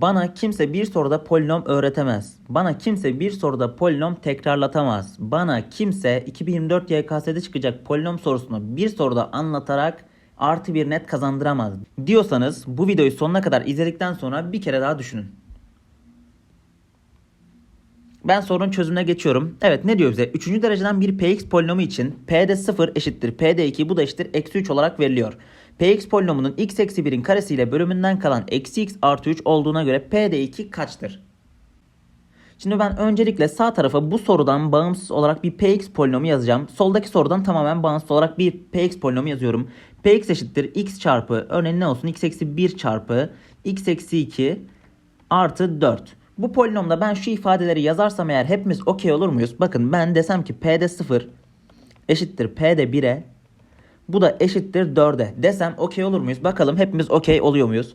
Bana kimse bir soruda polinom öğretemez. Bana kimse bir soruda polinom tekrarlatamaz. Bana kimse 2024 YKS'de çıkacak polinom sorusunu bir soruda anlatarak artı bir net kazandıramaz. Diyorsanız bu videoyu sonuna kadar izledikten sonra bir kere daha düşünün. Ben sorunun çözümüne geçiyorum. Evet ne diyor bize? Üçüncü dereceden bir px polinomu için p'de 0 eşittir p'de 2 bu da eşittir eksi 3 olarak veriliyor. Px polinomunun x eksi 1'in karesiyle bölümünden kalan eksi x artı 3 olduğuna göre p'de 2 kaçtır? Şimdi ben öncelikle sağ tarafa bu sorudan bağımsız olarak bir px polinomu yazacağım. Soldaki sorudan tamamen bağımsız olarak bir px polinomu yazıyorum. px eşittir x çarpı örneğin ne olsun x eksi 1 çarpı x eksi 2 artı 4. Bu polinomda ben şu ifadeleri yazarsam eğer hepimiz okey olur muyuz? Bakın ben desem ki p'de 0 eşittir p'de 1'e bu da eşittir 4'e desem okey olur muyuz? Bakalım hepimiz okey oluyor muyuz?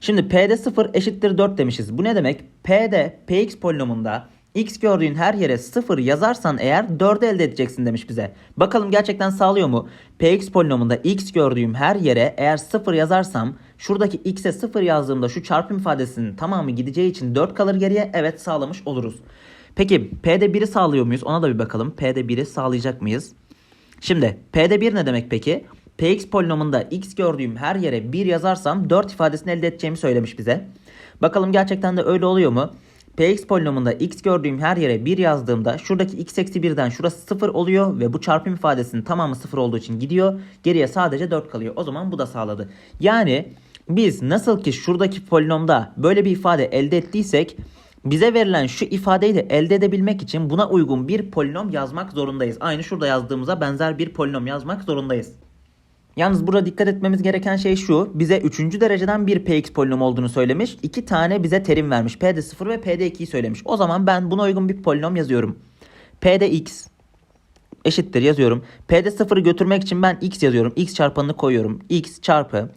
Şimdi p'de 0 eşittir 4 demişiz. Bu ne demek? P'de px polinomunda x gördüğün her yere 0 yazarsan eğer 4'ü elde edeceksin demiş bize. Bakalım gerçekten sağlıyor mu? px polinomunda x gördüğüm her yere eğer 0 yazarsam şuradaki x'e 0 yazdığımda şu çarpım ifadesinin tamamı gideceği için 4 kalır geriye. Evet sağlamış oluruz. Peki P'de 1'i sağlıyor muyuz? Ona da bir bakalım. P'de 1'i sağlayacak mıyız? Şimdi P'de 1 ne demek peki? Px polinomunda x gördüğüm her yere 1 yazarsam 4 ifadesini elde edeceğimi söylemiş bize. Bakalım gerçekten de öyle oluyor mu? Px polinomunda x gördüğüm her yere 1 yazdığımda şuradaki x eksi 1'den şurası 0 oluyor ve bu çarpım ifadesinin tamamı 0 olduğu için gidiyor. Geriye sadece 4 kalıyor. O zaman bu da sağladı. Yani biz nasıl ki şuradaki polinomda böyle bir ifade elde ettiysek bize verilen şu ifadeyi de elde edebilmek için buna uygun bir polinom yazmak zorundayız. Aynı şurada yazdığımıza benzer bir polinom yazmak zorundayız. Yalnız burada dikkat etmemiz gereken şey şu. Bize 3. dereceden bir px polinom olduğunu söylemiş. 2 tane bize terim vermiş. P'de 0 ve P'de 2'yi söylemiş. O zaman ben buna uygun bir polinom yazıyorum. P'de x eşittir yazıyorum. P'de 0'ı götürmek için ben x yazıyorum. x çarpanını koyuyorum. x çarpı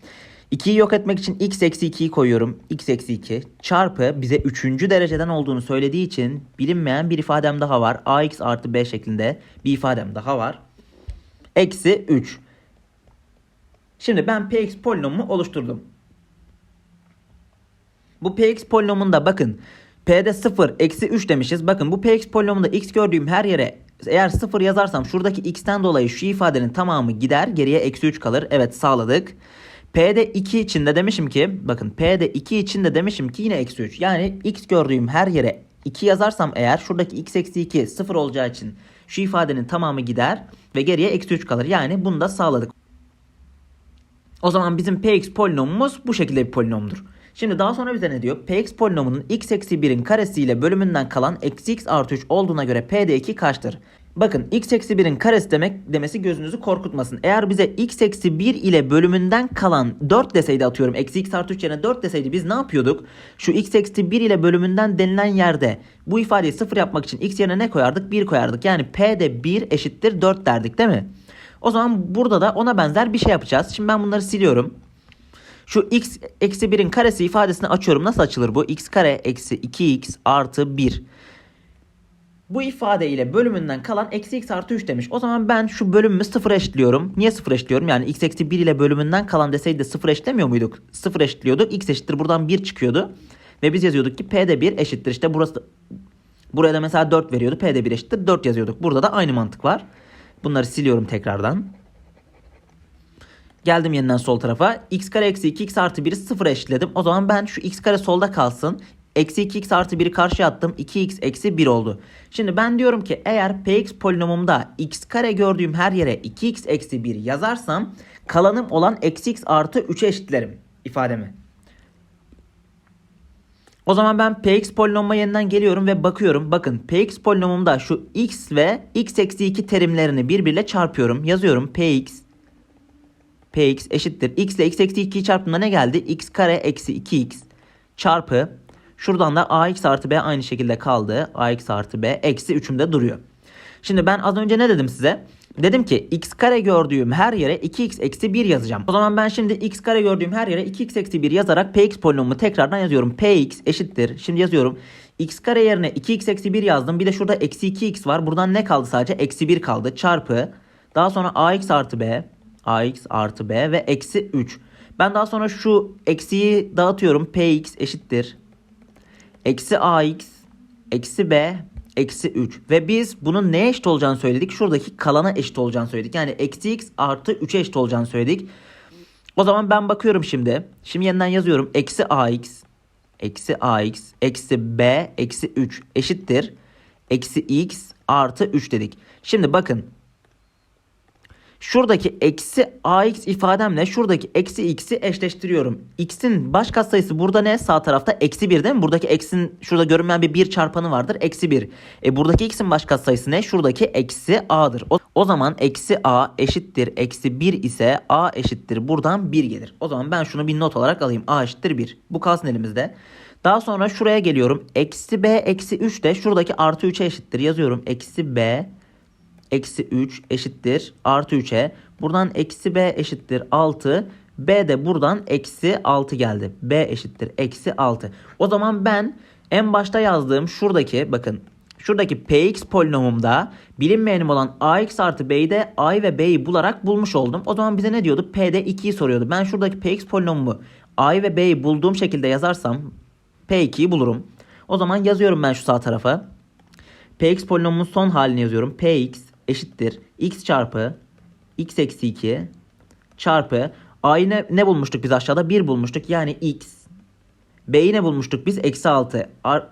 2'yi yok etmek için x eksi 2'yi koyuyorum. x eksi 2 çarpı bize 3. dereceden olduğunu söylediği için bilinmeyen bir ifadem daha var. ax artı b şeklinde bir ifadem daha var. Eksi 3. Şimdi ben px polinomu oluşturdum. Bu px polinomunda bakın p'de 0 eksi 3 demişiz. Bakın bu px polinomunda x gördüğüm her yere eğer 0 yazarsam şuradaki x'ten dolayı şu ifadenin tamamı gider. Geriye eksi 3 kalır. Evet sağladık. P'de 2 için de demişim ki bakın P'de 2 için de demişim ki yine eksi 3. Yani x gördüğüm her yere 2 yazarsam eğer şuradaki x eksi 2 0 olacağı için şu ifadenin tamamı gider ve geriye eksi 3 kalır. Yani bunu da sağladık. O zaman bizim px polinomumuz bu şekilde bir polinomdur. Şimdi daha sonra bize ne diyor? px polinomunun x eksi 1'in karesiyle bölümünden kalan eksi x artı 3 olduğuna göre p'de 2 kaçtır? Bakın x eksi 1'in karesi demek demesi gözünüzü korkutmasın. Eğer bize x eksi 1 ile bölümünden kalan 4 deseydi atıyorum. Eksi x artı 3 yerine 4 deseydi biz ne yapıyorduk? Şu x eksi 1 ile bölümünden denilen yerde bu ifadeyi 0 yapmak için x yerine ne koyardık? 1 koyardık. Yani p'de 1 eşittir 4 derdik değil mi? O zaman burada da ona benzer bir şey yapacağız. Şimdi ben bunları siliyorum. Şu x eksi 1'in karesi ifadesini açıyorum. Nasıl açılır bu? x kare eksi 2x artı 1. Bu ifade ile bölümünden kalan eksi x artı 3 demiş. O zaman ben şu bölümümü sıfır eşitliyorum. Niye sıfır eşitliyorum? Yani x eksi 1 ile bölümünden kalan deseydi de sıfır eşitlemiyor muyduk? Sıfır eşitliyorduk. x eşittir buradan 1 çıkıyordu. Ve biz yazıyorduk ki p'de 1 eşittir. İşte burası buraya da mesela 4 veriyordu. p'de 1 eşittir 4 yazıyorduk. Burada da aynı mantık var. Bunları siliyorum tekrardan. Geldim yeniden sol tarafa. x kare eksi 2x artı 1'i 0 eşitledim. O zaman ben şu x kare solda kalsın. Eksi 2x artı 1'i karşıya attım. 2x eksi 1 oldu. Şimdi ben diyorum ki eğer px polinomumda x kare gördüğüm her yere 2x eksi 1 yazarsam kalanım olan eksi x artı 3'e eşitlerim ifademi. O zaman ben px polinomuma yeniden geliyorum ve bakıyorum. Bakın px polinomumda şu x ve x eksi 2 terimlerini birbiriyle çarpıyorum. Yazıyorum px px eşittir. x ile x eksi 2'yi çarptığımda ne geldi? x kare eksi 2x çarpı şuradan da ax artı b aynı şekilde kaldı. ax artı b eksi 3'ümde duruyor. Şimdi ben az önce ne dedim size? Dedim ki x kare gördüğüm her yere 2x eksi 1 yazacağım. O zaman ben şimdi x kare gördüğüm her yere 2x eksi 1 yazarak px polinomumu tekrardan yazıyorum. px eşittir. Şimdi yazıyorum. x kare yerine 2x eksi 1 yazdım. Bir de şurada eksi 2x var. Buradan ne kaldı sadece? Eksi 1 kaldı. Çarpı. Daha sonra ax artı b. ax artı b ve eksi 3. Ben daha sonra şu eksiyi dağıtıyorum. px eşittir. Eksi ax eksi b eksi 3 ve biz bunun neye eşit olacağını söyledik. Şuradaki kalana eşit olacağını söyledik. Yani eksi x artı 3'e eşit olacağını söyledik. O zaman ben bakıyorum şimdi. Şimdi yeniden yazıyorum. Eksi ax eksi ax eksi b eksi 3 eşittir. Eksi x artı 3 dedik. Şimdi bakın. Şuradaki eksi ax ifademle şuradaki eksi x'i eşleştiriyorum. x'in baş katsayısı burada ne? Sağ tarafta eksi 1 değil mi? Buradaki x'in şurada görünmeyen bir 1 çarpanı vardır. Eksi 1. E buradaki x'in baş katsayısı ne? Şuradaki eksi a'dır. O, o zaman eksi a eşittir eksi 1 ise a eşittir buradan 1 gelir. O zaman ben şunu bir not olarak alayım. a eşittir 1. Bu kalsın elimizde. Daha sonra şuraya geliyorum. Eksi b eksi 3 de şuradaki artı 3'e eşittir. Yazıyorum. Eksi b eksi 3 eşittir artı 3'e. Buradan eksi b eşittir 6. B de buradan eksi 6 geldi. B eşittir eksi 6. O zaman ben en başta yazdığım şuradaki bakın şuradaki px polinomumda bilinmeyenim olan ax artı b'yi de a ve b'yi bularak bulmuş oldum. O zaman bize ne diyordu? P'de 2'yi soruyordu. Ben şuradaki px polinomumu a ve b'yi bulduğum şekilde yazarsam p2'yi bulurum. O zaman yazıyorum ben şu sağ tarafa. px polinomumun son halini yazıyorum. px eşittir x çarpı x eksi 2 çarpı a'yı ne, ne bulmuştuk biz aşağıda? 1 bulmuştuk yani x. b'yi ne bulmuştuk biz? Eksi 6. Ar-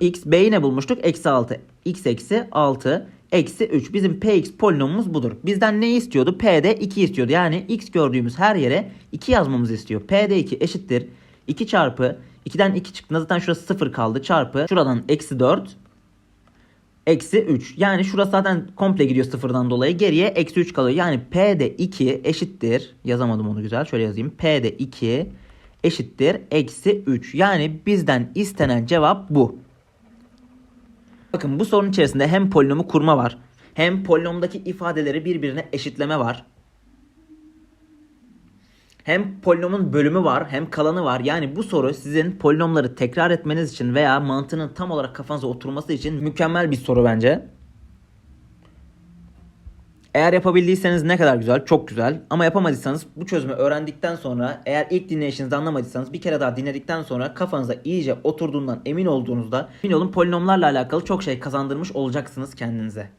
x b'yi ne bulmuştuk? Eksi 6. x eksi 6 eksi 3. Bizim px polinomumuz budur. Bizden ne istiyordu? P'de 2 istiyordu. Yani x gördüğümüz her yere 2 yazmamızı istiyor. P'de 2 eşittir. 2 çarpı 2'den 2 çıktı. Zaten şurası 0 kaldı. Çarpı şuradan eksi 4 eksi 3. Yani şurası zaten komple gidiyor sıfırdan dolayı. Geriye eksi 3 kalıyor. Yani P'de 2 eşittir. Yazamadım onu güzel. Şöyle yazayım. P'de 2 eşittir. Eksi 3. Yani bizden istenen cevap bu. Bakın bu sorunun içerisinde hem polinomu kurma var. Hem polinomdaki ifadeleri birbirine eşitleme var. Hem polinomun bölümü var hem kalanı var. Yani bu soru sizin polinomları tekrar etmeniz için veya mantığının tam olarak kafanıza oturması için mükemmel bir soru bence. Eğer yapabildiyseniz ne kadar güzel, çok güzel. Ama yapamadıysanız bu çözümü öğrendikten sonra eğer ilk dinleyişinizde anlamadıysanız bir kere daha dinledikten sonra kafanıza iyice oturduğundan emin olduğunuzda emin olun polinomlarla alakalı çok şey kazandırmış olacaksınız kendinize.